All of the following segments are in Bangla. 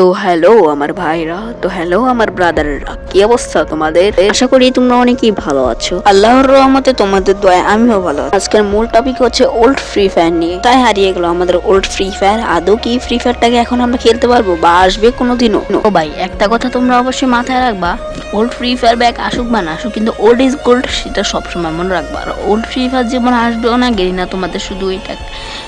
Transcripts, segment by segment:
তো হ্যালো আমার ভাইরা, তো হ্যালো আমার ব্রাদাররা কি অবস্থা তোমাদের? আশা করি তোমরা অনেকেই ভালো আছো। আল্লাহর রহমতে তোমাদের দয়া আমিও ভালো। আজকের মূল টপিক হচ্ছে ওল্ড ফ্রি ফায়ার নিয়ে। তাই হারিয়ে গেল আমাদের ওল্ড ফ্রি ফায়ার আদৌ কি ফ্রি ফায়ারটাকে এখন আমরা খেলতে পারব বা আসবে কোনোদিনও? ও ভাই, একটা কথা তোমরা অবশ্যই মাথায় রাখবা। ওল্ড ফ্রি ফায়ার ব্যাক আসুক বা না আসুক, কিন্তু ওল্ড ইজ গোল্ড সেটা সবসময় মনে রাখবা। আর ওল্ড ফ্রি ফায়ার যেমন আসবেও না, গেলি না তোমাদের শুধু এটা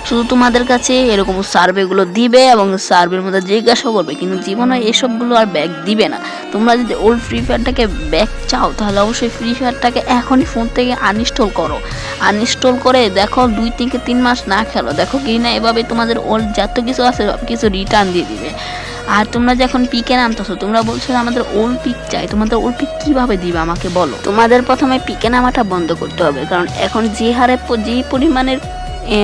শুধু তোমাদের কাছে এরকম সার্ভেগুলো দিবে এবং সার্ভের মধ্যে জিজ্ঞাসা করবে কিন্তু জীবনে এসবগুলো আর ব্যাক দিবে না। তোমরা যদি ওল্ড ফ্রি ফায়ারটাকে ব্যাক চাও, তাহলে অবশ্যই ফ্রি ফায়ারটাকে এখনই ফোন থেকে আনইনস্টল করো। আনইনস্টল করে দেখো দুই থেকে তিন মাস না খেলো। দেখো কি না এভাবে তোমাদের ওল্ড যত কিছু আছে সব কিছু রিটার্ন দিয়ে দিবে। আর তোমরা যখন পিকে নামতেছো, তোমরা বলছো আমাদের ওল্ড পিক চাই। তোমাদের ওল্ড পিক কীভাবে দিবে আমাকে বলো? তোমাদের প্রথমে পিকে নামাটা বন্ধ করতে হবে। কারণ এখন যে হারে, যে পরিমাণের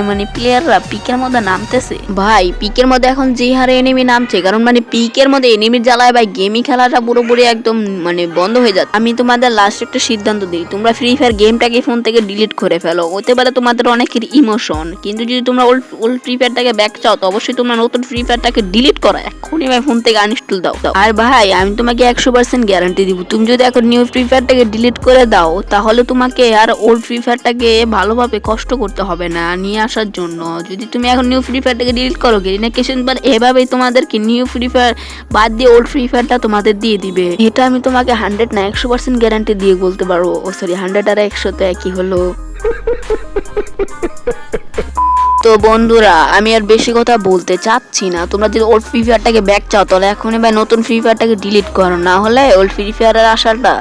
মানে প্লেয়াররা পিকের মধ্যে নামতেছে। ভাই, পিকের মধ্যে এখন যে হারে এনিমি নামছে, কারণ মানে পিকের মধ্যে এনিমির জ্বালায় ভাই গেমই খেলাটা পুরোপুরি একদম মানে বন্ধ হয়ে যাচ্ছে। আমি তোমাদের লাস্ট একটা সিদ্ধান্ত দিই, তোমরা ফ্রি ফায়ার গেমটাকে ফোন থেকে ডিলিট করে ফেলো। হতে পারে তোমাদের অনেকের ইমোশন কিন্তু যদি তোমরা ওল্ড ওল্ড ফ্রি ফায়ারটাকে ব্যাক চাও, তো অবশ্যই তোমরা নতুন ফ্রি ফায়ারটাকে ডিলিট করো। এখনই ভাই ফোন থেকে আনইনস্টল দাও। দাও। আর ভাই, আমি তোমাকে একশো পার্সেন্ট গ্যারান্টি দিব। তুমি যদি এখন নিউ ফ্রি ফায়ারটাকে ডিলিট করে দাও, তাহলে তোমাকে আর ওল্ড ফ্রি ফায়ারটাকে ভালোভাবে কষ্ট করতে হবে না। নিয়ে আসার জন্য। যদি তুমি এখন নিউ ফ্রি ফায়ারটাকে ডিলিট করো না কিছু বার এভাবেই তোমাদেরকে নিউ ফ্রি ফায়ার বাদ দিয়ে ওল্ড ফ্রি ফায়ারটা তোমাদের দিয়ে দিবে। এটা আমি তোমাকে হান্ড্রেড না একশো পার্সেন্ট গ্যারান্টি দিয়ে বলতে পারব ও সরি হান্ড্রেড আর একশো তো একই হলো। তো বন্ধুরা, আমি আর বেশি কথা বলতে চাচ্ছি না। তোমরা যদি ওল্ড ফ্রি ফায়ারটাকে ব্যাক চাও, তাহলে এখনই ভাই নতুন ফ্রি ফায়ারটাকে ডিলিট করো। না হলে ওল্ড ফ্রি ফায়ারের আসাটা